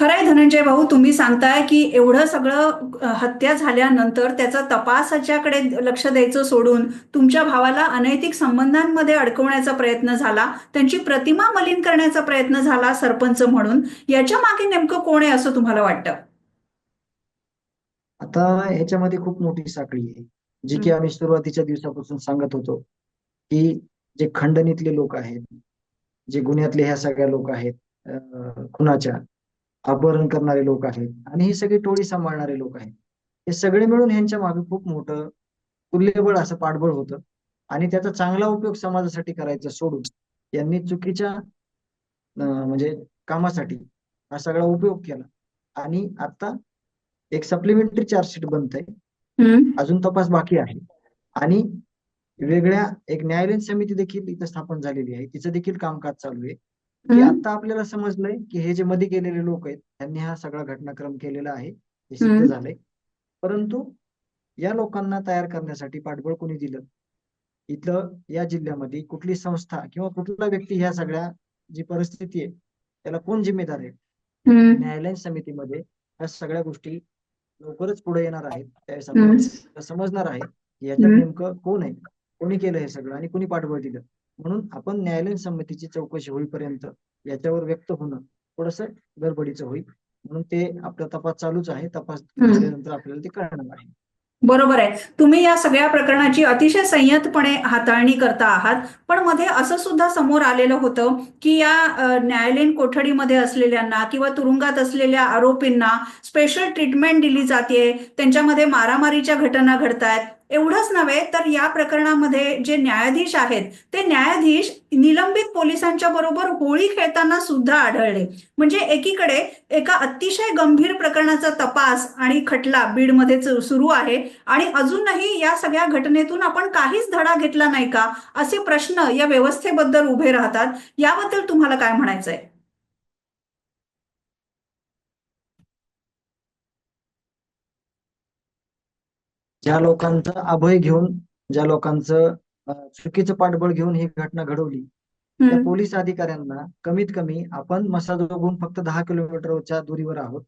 खरंय धनंजय भाऊ तुम्ही सांगताय की एवढं सगळं हत्या झाल्यानंतर त्याचा तपासाच्याकडे लक्ष द्यायचं सोडून तुमच्या भावाला अनैतिक संबंधांमध्ये अडकवण्याचा प्रयत्न झाला त्यांची प्रतिमा मलिन करण्याचा प्रयत्न झाला सरपंच म्हणून याच्या मागे नेमकं कोण आहे असं तुम्हाला वाटतं आता ह्याच्यामध्ये खूप मोठी साखळी आहे जी की. आम्ही सुरुवातीच्या दिवसापासून सांगत होतो की जे खंडणीतले लोक आहेत जे गुन्ह्यातले ह्या सगळ्या लोक आहेत खुनाच्या अपहरण करणारे लोक आहेत आणि ही सगळी टोळी सांभाळणारे लोक आहेत. हे सगळे मिळून ह्यांच्या मागे खूप मोठं तुल्यबळ असं पाठबळ होतं. आणि त्याचा चांगला उपयोग समाजासाठी करायचा सोडून यांनी चुकीच्या म्हणजे कामासाठी हा सगळा उपयोग केला. आणि आता एक सप्लिमेंटरी चार्जशीट बनतंय. हम्म, अजून तपास बाकी आहे. आणि वेगळ्या एक न्यायालयीन समिती देखील इथं स्थापन झालेली आहे. तिचं देखील कामकाज चालू आहे. की आता आपल्याला समजलंय की हे जे मध्ये गेलेले लोक आहेत त्यांनी हा सगळा घटनाक्रम केलेला आहे हे सिद्ध. झालंय. परंतु या लोकांना तयार करण्यासाठी पाठबळ कोणी दिलं? इथं या जिल्ह्यामध्ये कुठली संस्था किंवा कुठला व्यक्ती ह्या सगळ्या जी परिस्थिती आहे त्याला कोण जिम्मेदार आहे? न्यायालयीन समितीमध्ये ह्या सगळ्या गोष्टी लवकरच पुढे येणार आहेत त्यावेळेस समजणार आहे की याच्यात. नेमकं कोण आहे? कोणी केलं हे सगळं आणि कोणी पाठबळ दिलं? म्हणून आपण न्यायालयीन समितीची चौकशी होईपर्यंत याच्यावर व्यक्त होणं थोडस गडबडीचं होईल. म्हणून ते आपला तपास चालूच आहे. तपास हम्म. झाल्यानंतर आपल्याला ते कळणार आहे. बरोबर आहे. तुम्ही या सगळ्या प्रकरणाची अतिशय संयतपणे हाताळणी करता आहात. पण मध्ये असं सुद्धा समोर आलेलं होतं की या न्यायालयीन कोठडीमध्ये असलेल्यांना किंवा तुरुंगात असलेल्या आरोपींना स्पेशल ट्रीटमेंट दिली जाते त्यांच्यामध्ये मारामारीच्या घटना घडतायत. एवढंच नव्हे तर या प्रकरणामध्ये जे न्यायाधीश आहेत ते न्यायाधीश निलंबित पोलिसांच्या बरोबर होळी खेळताना सुद्धा आढळले. म्हणजे एकीकडे एका अतिशय गंभीर प्रकरणाचा तपास आणि खटला बीडमध्ये सुरू आहे आणि अजूनही या सगळ्या घटनेतून आपण काहीच धडा घेतला नाही का असे प्रश्न या व्यवस्थेबद्दल उभे राहतात. याबद्दल तुम्हाला काय म्हणायचंय? ज्या लोकांचा अभय घेऊन ज्या लोकांचं चुकीचं पाठबळ घेऊन ही घटना घडवली त्या पोलीस अधिकाऱ्यांना कमीत कमी आपण मसाजोगून फक्त दहा किलोमीटरच्या दूरीवर आहोत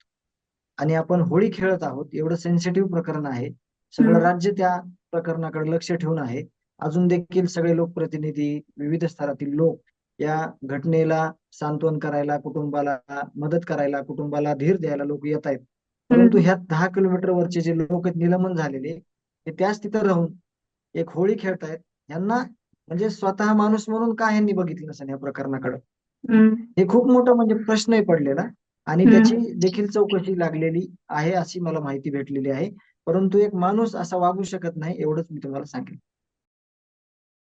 आणि आपण होळी खेळत आहोत एवढं सेन्सिटिव्ह प्रकरण आहे. सगळं. राज्य त्या प्रकरणाकडे लक्ष ठेवून आहे. अजून देखील सगळे लोकप्रतिनिधी विविध स्तरातील लोक या घटनेला सांत्वन करायला कुटुंबाला मदत करायला कुटुंबाला धीर द्यायला लोक येत आहेत. परंतु ह्या दहा किलोमीटर वरचे जे लोक आहेत निलंबन झालेले ते त्याच तिथं राहून एक होळी खेळतायत. यांना म्हणजे स्वतः माणूस म्हणून का यांनी बघितलं नसेल या प्रकरणाकडे? हे खूप मोठा म्हणजे प्रश्नही पडलेला आणि. त्याची देखील चौकशी लागलेली आहे अशी मला माहिती भेटलेली आहे. परंतु एक माणूस असा वागू शकत नाही एवढंच मी तुम्हाला सांगेन.